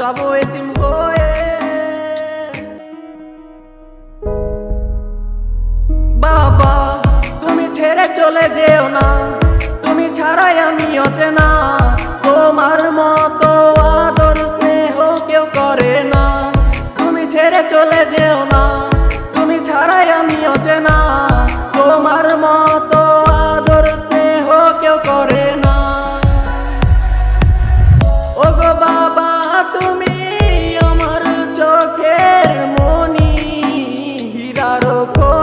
যাব এতিম হয়ে। বাবা, তুমি ছেড়ে চলে যেও না। তুমি ছাড়াই আমি অচেনা। তোমার মতো আদর স্নেহ কেউ করে না। তুমি ছেড়ে চলে যেও না। তুমি ছাড়াই আমি অচেনা। তোমার মতো আদর স্নেহ কেউ করে Oh.